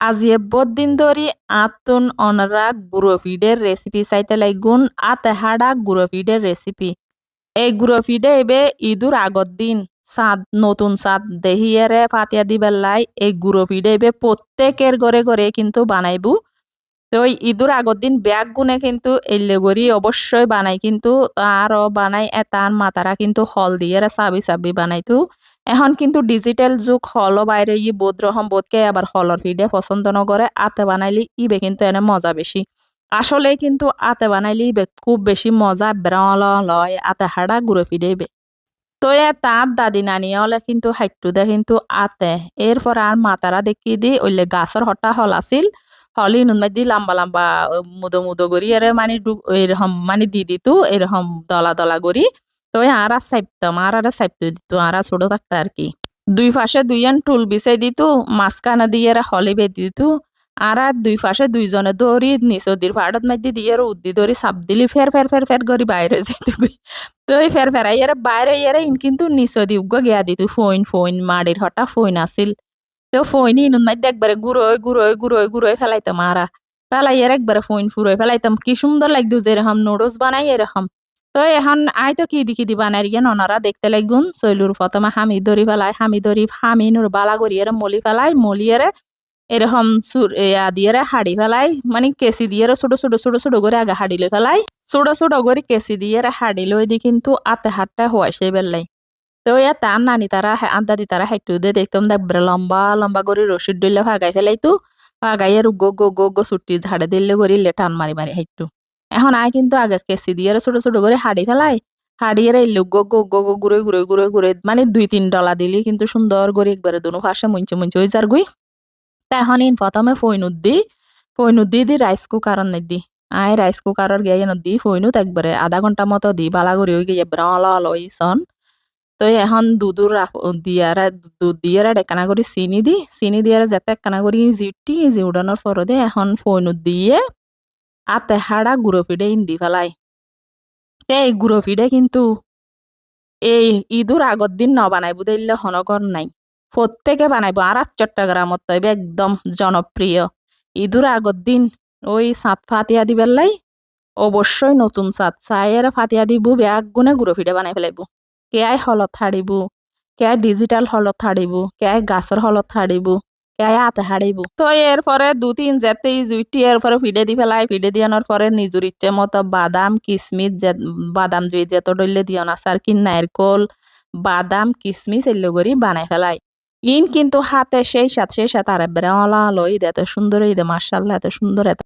আজি এব্বত দিন ধরি আতুন অনরা গুঁড়ো ফিডের রেসিপি চাইতে লাগুন আতে হাড়া গুঁড়ো ফিডের রেসিপি এই গুঁড়ো ফিডে এবে ইদুর আগত দিন চাঁদ নতুন চাঁদ দেহিয়ারে ফাতিয়া পাতিয়া দিবেলাই এই গুঁড়ো ফিডে এবে প্রত্যেকের ঘরে ঘরে কিন্তু বানাইবু। তো ওই ইদুর আগত দিন ব্যাগ গুনে কিন্তু এলে গড়ি অবশ্যই বানাই কিন্তু আরও বানাই এতার মাতারা কিন্তু হল দিয়ে চাবি চাবি বানাইতো। এখন কিন্তু ডিজিটাল যুগ হল বাইরে, ই বোধ রকম বোধকে আবার হলর ভিডে পছন্দ নকরে আতে বানাইলি ইবে কিন্তু এনে মজা বেশি। আসলে কিন্তু আতে বানাইলি খুব বেশি মজা, বেরল, লয়, আতে হাড়া ঘুরে ফিরেবে তো এ তাঁত দাদি নানি কিন্তু হাইটু দে কিন্তু আতে। এরপর আর মাতারা দেখি দি ওইলে গাছর হটা হল আছিল, হলি নুন দি লম্বা লম্বা মুদো মুদো করি, এর মানে এরকম মানে দি দিত এরকম দলা দলা করি। তো আর সাইপতাম আর আর সাইপতে দিত আর ছোট থাকতে আর কি দুই পাশে দুইজন টুল বিছাই দিত মাঝখানে দিয়ে হলি বেদি দিত আর দুই পাশে দুইজনে দৌড়ি নিচদির ফাড়ত মাঝে দিয়ে উদ্দি দৌড়ি সাপ দিলি ফের ফের ফের ফের করি বাইরে যেতে তো এই ফের ফেরাই ইয়ারে বাইরে ইন কিন্তু নিচদি উগ্গ গিয়া দিত ফইন ফইন মাড়ির হঠাৎ ফইন আছিল তো ফইন ইনুন মাঝে একবারে গুড়োয় গুড়োয় গুড়োয় গুড়োয় ফেলাইতাম আরা ফেলাই এর একবারে ফইন ফুরোয় ফেলাইতাম কি সুন্দর লাগতো যেরকম নুডলস বানাই এরকম তো এখন আই তো কি দিকি দিবা নাই গিয়ে ননারা দেখতে লাগুন চৈলুর প্রথমে হামি ধরি ফেলাই হামি ধরি হামি নুর বালা এর মলি ফেলাই মলি এর এরকম ইয়া দিয়ে হাড়ি ফেলাই মানে কেসি দিয়ে ছোট ছোট ছোট ছোট করে আগে হাড়ি লই ফেলাই ছোট ছোট করে কেসি দিয়ে হাড়ি লই দি কিন্তু আতে হাতটা হওয়াইছে বেললাই। তো ইয়া তার নানি তারা আদা দি তারা হাইটু দিয়ে দেখতাম দেখবে লম্বা লম্বা করে রসিদ দিলে ভাগাই ফেলাই তো ভাগাই আর গো গো গো গো ছুটি ঝাড়ে দিলে করি লেটান মারি মারি হাইটু। এখন আয় কিন্তু আগে কেসি দিয়ে ছোট ছোট করে হাড়ি ফেলাই হাড়িয়ে এলো গো গো গো গো ঘুরে ঘুরে ঘুরে ঘুরে মানে দুই তিন ডলা দিলি কিন্তু সুন্দর করে একবারে দুনো পাশে মুঞ্চে মুঞ্চে ওই যার গুই। তা এখন ইন প্রথমে ফইনুত দি ফইনুত দি দি রাইস কুকার দি। আয় রাইস কুকারর গিয়ে দি ফইনুত একবারে আধা ঘণ্টা মতো দি, বালা করে ওই গিয়ে ব্রল লই সন। তো এখন দুধুর দিয়ারা দুধ দিয়ারা ডেকানা করে চিনি দি চিনি দিয়ারা যাতে একখানা করি জিটি জি উড়ানোর পরে এখন ফইনুত দিয়ে আতে হাড়া গুঁড়ো ফিডে ইন্দি ফেলাই। এই গুঁড়ো ফিডে কিন্তু এই ঈদুর আগর দিন ন বানাইব দিলে হনগর নাই। প্রত্যেকে বানাইব আর চট্টগ্রামত তৈবে একদম জনপ্রিয়। ঈদুর আগর দিন ওই সাত ফাতিয়া দিবেলাই অবশ্যই নতুন সাত চায়ের ফাতিয়া দিব, ব্যাগ গুনে গুঁড়ো ফিডে বানাই ফেলাইব। কেয়াই হলত হাড়িব, কেয়াই ডিজিটাল হলত হাড়িব, কেয়াই গাছর হলত হাড়িব। হাতে হাড়িব। তো এরপরে দু তিন যেতেই জুইটি এরপরে ফিডে দি ফেলাই। ফিডে দিয়ানোর পরে নিজের ইচ্ছে মতো বাদাম, কিসমিস বাদাম জুই যেত ডইলে না আসার কি নারকল, বাদাম, কিসমিস এলো করি বানাই ফেলাই। ইন কিন্তু হাতে সেই সাথে সেই সাথে আর বেড়ে অলা লই এত সুন্দর এই দে মার্শাল্লাহ এত সুন্দর এত